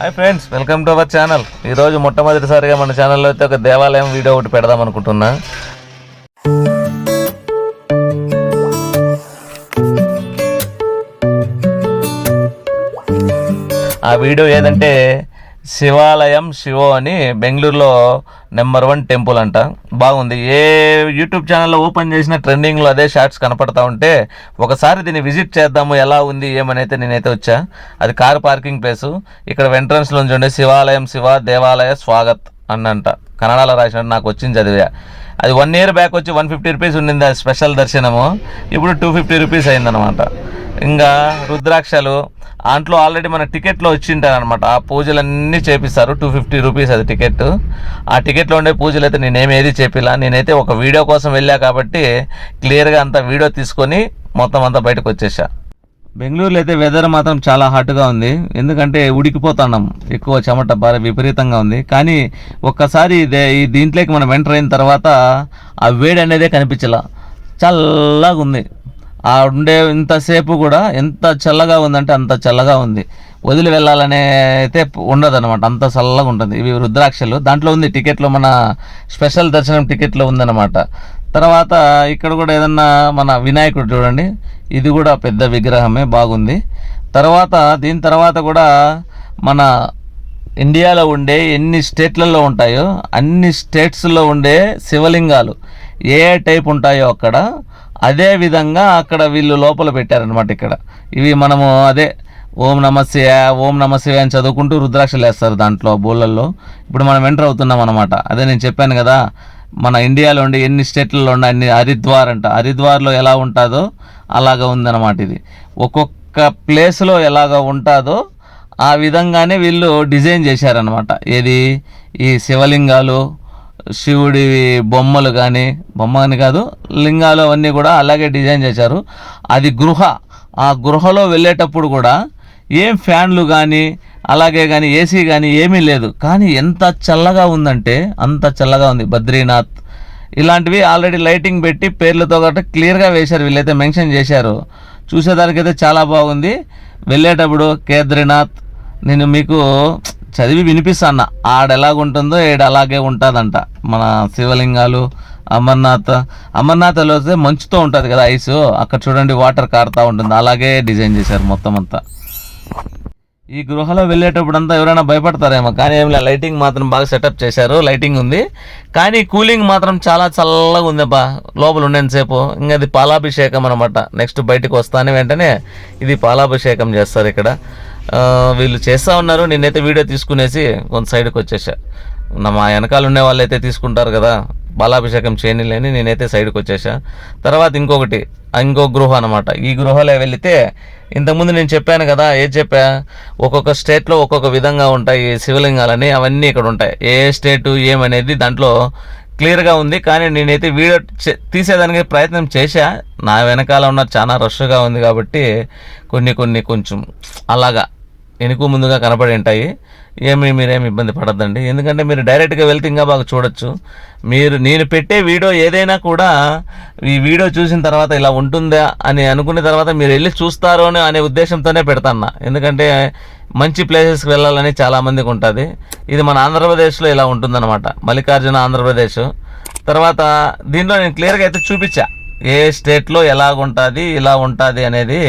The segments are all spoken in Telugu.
Hi friends welcome to our channel ఈరోజు మొట్టమొదటిసారిగా మన ఛానల్లో అయితే ఒక దేవాలయం వీడియో ఒకటి పెడదాం అనుకుంటున్నా. ఆ వీడియో ఏదంటే శివాలయం శివో అని బెంగళూరులో నెంబర్ వన్ టెంపుల్ అంట. బాగుంది. ఏ యూట్యూబ్ ఛానల్లో ఓపెన్ చేసిన ట్రెండింగ్లో అదే షార్ట్స్ కనపడతా ఉంటే ఒకసారి దీన్ని విజిట్ చేద్దాము ఎలా ఉంది ఏమనైతే నేనైతే వచ్చా. అది కార్ పార్కింగ్ ప్లేసు. ఇక్కడ ఎంట్రన్స్లో ఉండే శివాలయం శివ దేవాలయ స్వాగత్ అన్నంట. కన్నడలో రాసినట్టు నాకు వచ్చింది చదివా. అది వన్ ఇయర్ బ్యాక్ వచ్చి వన్ ఫిఫ్టీ రూపీస్ ఉండింది ఆ స్పెషల్ దర్శనము. ఇప్పుడు టూ ఫిఫ్టీ రూపీస్ అయిందనమాట ఇంకా రుద్రాక్షలు దాంట్లో ఆల్రెడీ మన టికెట్లో వచ్చింటారనమాట ఆ పూజలన్నీ చేపిస్తారు. టూ ఫిఫ్టీ రూపీస్ అది టికెట్ ఆ టికెట్లో ఉండే పూజలు అయితే నేనేం ఏది చేపిలా. నేనైతే ఒక వీడియో కోసం వెళ్ళా కాబట్టి క్లియర్గా అంత వీడియో తీసుకొని మొత్తం అంతా బయటకు వచ్చేసా. బెంగళూరులో అయితే వెదర్ మాత్రం చాలా హాట్గా ఉంది. ఎందుకంటే ఉడికిపోతున్నాం. ఎక్కువ చెమట బాగా విపరీతంగా ఉంది. కానీ ఒక్కసారి ఈ దీంట్లోకి మనం ఎంటర్ అయిన తర్వాత ఆ వేడి అనేదే కనిపించలా. చల్లగా ఉంది. ఆ ఉండే ఇంతసేపు కూడా ఎంత చల్లగా ఉందంటే అంత చల్లగా ఉంది. వదిలి వెళ్ళాలనే అయితే ఉండదు అనమాట అంత చల్లగా ఉంటుంది. ఇవి రుద్రాక్షలు. దాంట్లో ఉంది టికెట్లో మన స్పెషల్ దర్శనం టికెట్లో ఉందన్నమాట. తర్వాత ఇక్కడ కూడా ఏదన్నా మన వినాయకుడు చూడండి. ఇది కూడా పెద్ద విగ్రహమే బాగుంది. తర్వాత దీని తర్వాత కూడా మన ఇండియాలో ఉండే ఎన్ని స్టేట్లలో ఉంటాయో అన్ని స్టేట్స్లో ఉండే శివలింగాలు ఏ టైప్ ఉంటాయో అక్కడ అదే విధంగా అక్కడ వీళ్ళు లోపల పెట్టారనమాట ఇక్కడ. ఇవి మనము అదే ఓం నమశివ ఓం నమశివ అని చదువుకుంటూ రుద్రాక్షలు వేస్తారు దాంట్లో బోళ్ళల్లో. ఇప్పుడు మనం ఎంటర్ అవుతున్నాం అనమాట అదే నేను చెప్పాను కదా మన ఇండియాలో ఉండే ఎన్ని స్టేట్లలో ఉండే అన్ని హరిద్వార్ అంట. హరిద్వార్లో ఎలా ఉంటుందో అలాగా ఉందన్నమాట ఇది. ఒక్కొక్క ప్లేస్లో ఎలాగ ఉంటుందో ఆ విధంగానే వీళ్ళు డిజైన్ చేశారనమాట ఏది? ఈ శివలింగాలు శివుడి బొమ్మలు కానీ బొమ్మ అని కాదు లింగాలు అవన్నీ కూడా అలాగే డిజైన్ చేశారు. అది గృహ. ఆ గృహలో వెళ్ళేటప్పుడు కూడా ఏం ఫ్యాన్లు కానీ అలాగే కానీ ఏసీ కానీ ఏమీ లేదు. కానీ ఎంత చల్లగా ఉందంటే అంత చల్లగా ఉంది. బద్రీనాథ్. ఇలాంటివి ఆల్రెడీ లైటింగ్ పెట్టి పేర్లతో గట్రా క్లియర్గా వేశారు. వీళ్ళైతే మెన్షన్ చేశారు. చూసేదానికైతే చాలా బాగుంది. వెళ్ళేటప్పుడు కేద్రీనాథ్ నేను మీకు చదివి వినిపిస్తాను ఆడ ఎలాగుంటుందో ఏడు అలాగే ఉంటుందంట. మన శివలింగాలు అమర్నాథ్. అమర్నాథ్లో వస్తే మంచుతో ఉంటుంది కదా ఐస్ అక్కడ చూడండి వాటర్ కారుతూ ఉంటుంది. అలాగే డిజైన్ చేశారు మొత్తం అంతా. ఈ గృహలో వెళ్ళేటప్పుడు అంతా ఎవరైనా భయపడతారేమో. కానీ ఏం లేదు లైటింగ్ మాత్రం బాగా సెటప్ చేశారు లైటింగ్ ఉంది. కానీ కూలింగ్ మాత్రం చాలా చల్లగా ఉందబ్బా లోపల ఉండేంతసేపు ఇంకా అది పాలాభిషేకం అనమాట నెక్స్ట్ బయటకు వస్తానే వెంటనే ఇది పాలాభిషేకం చేస్తారు ఇక్కడ. వీళ్ళు చేస్తూ ఉన్నారు. నేనైతే వీడియో తీసుకునేసి కొంత సైడ్కి వచ్చేసా. నా మా వెనకాల ఉండే వాళ్ళు అయితే తీసుకుంటారు కదా. బాలాభిషేకం చేయనిలేని నేనైతే సైడ్కి వచ్చేసా. తర్వాత ఇంకొకటి ఇంకో గృహ అనమాట ఈ గృహలో వెళితే ఇంతకుముందు నేను చెప్పాను కదా ఏం చెప్పా? ఒక్కొక్క స్టేట్లో ఒక్కొక్క విధంగా ఉంటాయి ఈ శివలింగాలని అవన్నీ ఇక్కడ ఉంటాయి. ఏ స్టేటు ఏమనేది దాంట్లో క్లియర్గా ఉంది. కానీ నేనైతే వీడియో చే- తీసేదానికి ప్రయత్నం చేశా. నా వెనకాల ఉన్న చాలా రష్గా ఉంది కాబట్టి కొన్ని కొన్ని కొంచెం అలాగా వెనుక ముందుగా కనపడి ఉంటాయి. ఏమి మీరేమి ఇబ్బంది పడద్దండి. ఎందుకంటే మీరు డైరెక్ట్గా వెళ్తే ఇంకా బాగా చూడొచ్చు. మీరు నేను పెట్టే వీడియో ఏదైనా కూడా ఈ వీడియో చూసిన తర్వాత ఇలా ఉంటుందా అని అనుకున్న తర్వాత మీరు వెళ్ళి చూస్తారు అని అనే ఉద్దేశంతోనే పెడతాను ఎందుకంటే మంచి ప్లేసెస్కి వెళ్ళాలని చాలామందికి ఉంటుంది. ఇది మన ఆంధ్రప్రదేశ్లో ఇలా ఉంటుందన్నమాట. మల్లికార్జున ఆంధ్రప్రదేశ్. తర్వాత దీనిలో నేను క్లియర్గా అయితే చూపించా. ఏ స్టేట్లో ఎలాగుంటుంది ఇలా ఉంటుంది అనేది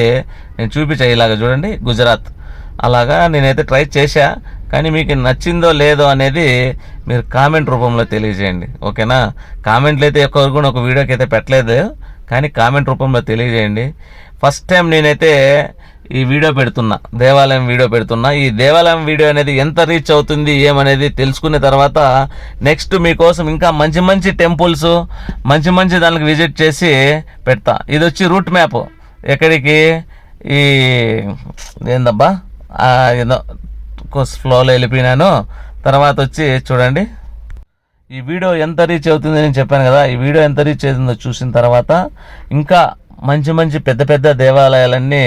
నేను చూపించా ఇలాగ చూడండి. గుజరాత్. అలాగా నేనైతే ట్రై చేశా కానీ మీకు నచ్చిందో లేదో అనేది మీరు కామెంట్ రూపంలో తెలియజేయండి. ఓకేనా? కామెంట్లు అయితే ఎక్కువ కూడా ఒక వీడియోకి అయితే పెట్టలేదు కానీ కామెంట్ రూపంలో తెలియజేయండి. ఫస్ట్ టైం నేనైతే ఈ వీడియో పెడుతున్నా దేవాలయం వీడియో పెడుతున్నా. ఈ దేవాలయం వీడియో అనేది ఎంత రీచ్ అవుతుంది ఏమనేది తెలుసుకున్న తర్వాత నెక్స్ట్ మీకోసం ఇంకా మంచి మంచి టెంపుల్స్ మంచి మంచి దానికి విజిట్ చేసి పెడతా. ఇది వచ్చి రూట్ మ్యాప్. ఎక్కడికి? ఈ ఏందబ్బా? ఏదో ఫ్లోలో వెళ్ళిపోయినాను. తర్వాత వచ్చి చూడండి. ఈ వీడియో ఎంత రీచ్ అవుతుంది నేను చెప్పాను కదా ఈ వీడియో ఎంత రీచ్ అవుతుందో చూసిన తర్వాత ఇంకా మంచి మంచి పెద్ద పెద్ద దేవాలయాలన్నీ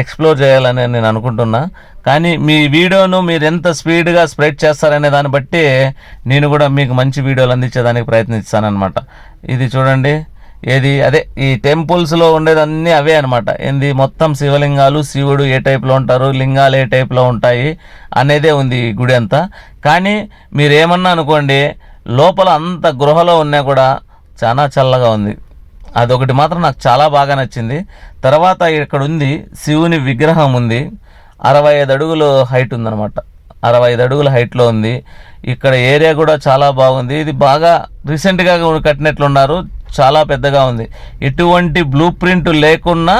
ఎక్స్ప్లోర్ చేయాలని నేను అనుకుంటున్నా. కానీ మీ వీడియోను మీరు ఎంత స్పీడ్గా స్ప్రెడ్ చేస్తారనే దాన్ని బట్టి నేను కూడా మీకు మంచి వీడియోలు అందించేదానికి ప్రయత్నిస్తానన్నమాట. ఇది చూడండి. ఏది? అదే ఈ టెంపుల్స్లో ఉండేది అన్నీ అవే అనమాట ఏంది? మొత్తం శివలింగాలు శివుడు ఏ టైప్లో ఉంటారు లింగాలు ఏ టైప్లో ఉంటాయి అనేదే ఉంది ఈ గుడి అంతా. కానీ మీరు ఏమన్నా అనుకోండి లోపల అంత గృహలో ఉన్నా కూడా చాలా చల్లగా ఉంది. అదొకటి మాత్రం నాకు చాలా బాగా నచ్చింది. తర్వాత ఇక్కడ ఉంది శివుని విగ్రహం ఉంది. అరవై ఐదు అడుగులు హైట్ ఉందన్నమాట. అరవై ఐదు అడుగుల హైట్లో ఉంది. ఇక్కడ ఏరియా కూడా చాలా బాగుంది. ఇది బాగా రీసెంట్గా కట్టినట్లున్నారు. చాలా పెద్దగా ఉంది. ఎటువంటి బ్లూ ప్రింట్ లేకున్నా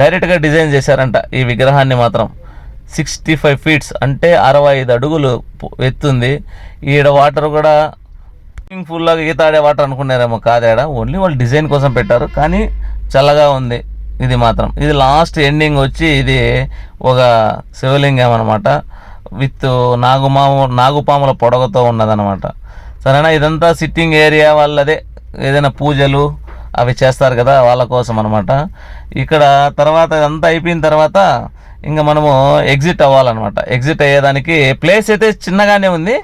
డైరెక్ట్గా డిజైన్ చేశారంట ఈ విగ్రహాన్ని మాత్రం. సిక్స్టీ ఫైవ్ ఫీట్స్ అంటే అరవై ఐదు అడుగులు ఎత్తుంది ఈడ వాటర్ కూడా స్విమ్మింగ్ పూల్ ఈత ఆడే వాటర్ అనుకున్నారేమో కాదేడ ఓన్లీ వాళ్ళు డిజైన్ కోసం పెట్టారు. కానీ చల్లగా ఉంది ఇది మాత్రం. ఇది లాస్ట్ ఎండింగ్ వచ్చి ఇది ఒక శివలింగం అనమాట విత్ నాగుమాము నాగుపాముల పొడగతో ఉన్నదనమాట సరేనా? ఇదంతా సిట్టింగ్ ఏరియా వాళ్ళదే. ఏదైనా పూజలు అవి చేస్తారు కదా వాళ్ళ కోసం అనమాట ఇక్కడ తర్వాత అంతా అయిపోయిన తర్వాత ఇంకా మనము ఎగ్జిట్ అవ్వాలన్నమాట. ఎగ్జిట్ అయ్యేదానికి ప్లేస్ అయితే చిన్నగానే ఉంది.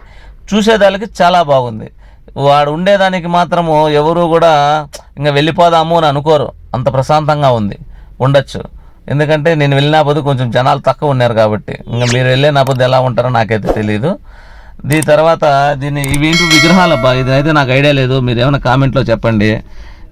చూసేదానికి చాలా బాగుంది. వాడు ఉండేదానికి మాత్రము ఎవరు కూడా ఇంకా వెళ్ళిపోదాము అని అనుకోరు. అంత ప్రశాంతంగా ఉంది. ఉండొచ్చు. ఎందుకంటే నేను వెళ్ళినప్పుడు కొంచెం జనాలు తక్కువ ఉన్నారు కాబట్టి. ఇంకా మీరు వెళ్ళే నా పొద్దు ఎలా ఉంటారో నాకైతే తెలియదు దీని తర్వాత దీన్ని ఇవేంటి విగ్రహాల ఇది అయితే నాకు ఐడియా లేదు. మీరు ఏమైనా కామెంట్లో చెప్పండి.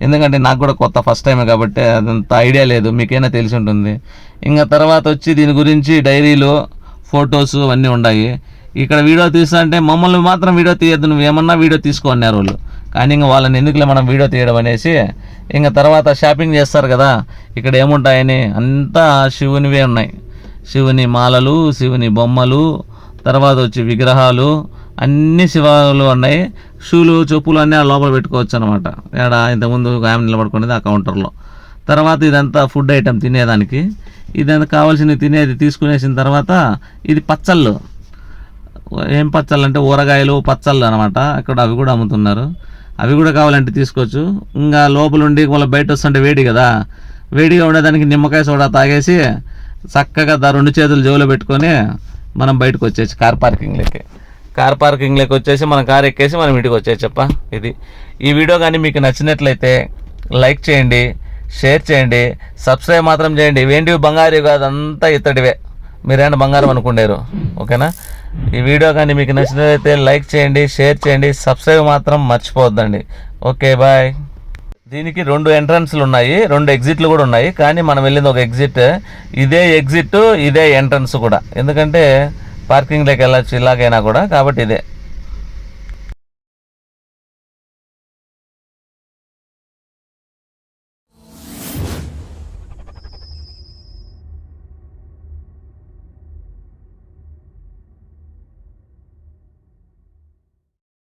ఎందుకంటే నాకు కూడా కొత్త ఫస్ట్ టైం కాబట్టి అదంత ఐడియా లేదు. మీకైనా తెలిసి ఉంటుంది. ఇంకా తర్వాత వచ్చి దీని గురించి డైరీలు ఫొటోస్ అన్నీ ఉన్నాయి. ఇక్కడ వీడియో తీస్తా అంటే మమ్మల్ని మాత్రం వీడియో తీయద్దు. నువ్వు ఏమన్నా వీడియో తీసుకో అన్నారు వాళ్ళు. కానీ ఇంకా వాళ్ళని ఎందుకులే మనం వీడియో తీయడం అనేసి ఇంకా తర్వాత షాపింగ్ చేస్తారు కదా. ఇక్కడ ఏముంటాయని అంతా శివునివే ఉన్నాయి. శివుని మాలలు శివుని బొమ్మలు తర్వాత వచ్చి విగ్రహాలు అన్ని శివాలు ఉన్నాయి. షూలు చెప్పులు అన్నీ ఆ లోపల పెట్టుకోవచ్చు అనమాట ఇక్కడ ఇంతకుముందు ఆమె నిలబడుకునేది ఆ కౌంటర్లో. తర్వాత ఇదంతా ఫుడ్ ఐటమ్ తినేదానికి. ఇదంతా కావాల్సినవి తినేది తీసుకునేసిన తర్వాత ఇది పచ్చళ్ళు. ఏం పచ్చళ్ళు అంటే ఊరగాయలు పచ్చళ్ళు అనమాట అక్కడ అవి కూడా అమ్ముతున్నారు. అవి కూడా కావాలంటే తీసుకోవచ్చు. ఇంకా లోపల ఉండి వాళ్ళ బయట వస్తుంటే వేడి కదా. వేడిగా ఉండేదానికి నిమ్మకాయ సోడా తాగేసి చక్కగా రెండు చేతులు జోలో పెట్టుకొని మనం బయటకు వచ్చేసి కార్ పార్కింగ్లోకి కార్ పార్కింగ్లోకి వచ్చేసి మన కార్ ఎక్కేసి మనం ఇంటికి వచ్చేయచ్చప్ప. ఇది. ఈ వీడియో కానీ మీకు నచ్చినట్లయితే లైక్ చేయండి షేర్ చేయండి సబ్స్క్రైబ్ మాత్రం చేయండి. ఇవేంటివి బంగారు కాదు అంతా ఇతడివే. మీరేనా బంగారం అనుకుండారు? ఓకేనా? ఈ వీడియో కానీ మీకు నచ్చినట్లయితే లైక్ చేయండి షేర్ చేయండి సబ్స్క్రైబ్ మాత్రం మర్చిపోవద్దండి. Okay bye. దీనికి రెండు ఎంట్రన్స్లు ఉన్నాయి రెండు ఎగ్జిట్లు కూడా ఉన్నాయి కానీ మనం వెళ్ళింది ఒక ఎగ్జిట్. ఇదే ఎగ్జిట్ ఇదే ఎంట్రన్స్ కూడా. ఎందుకంటే పార్కింగ్లోకి వెళ్ళచ్చు ఇలాగైనా కూడా కాబట్టి ఇదే.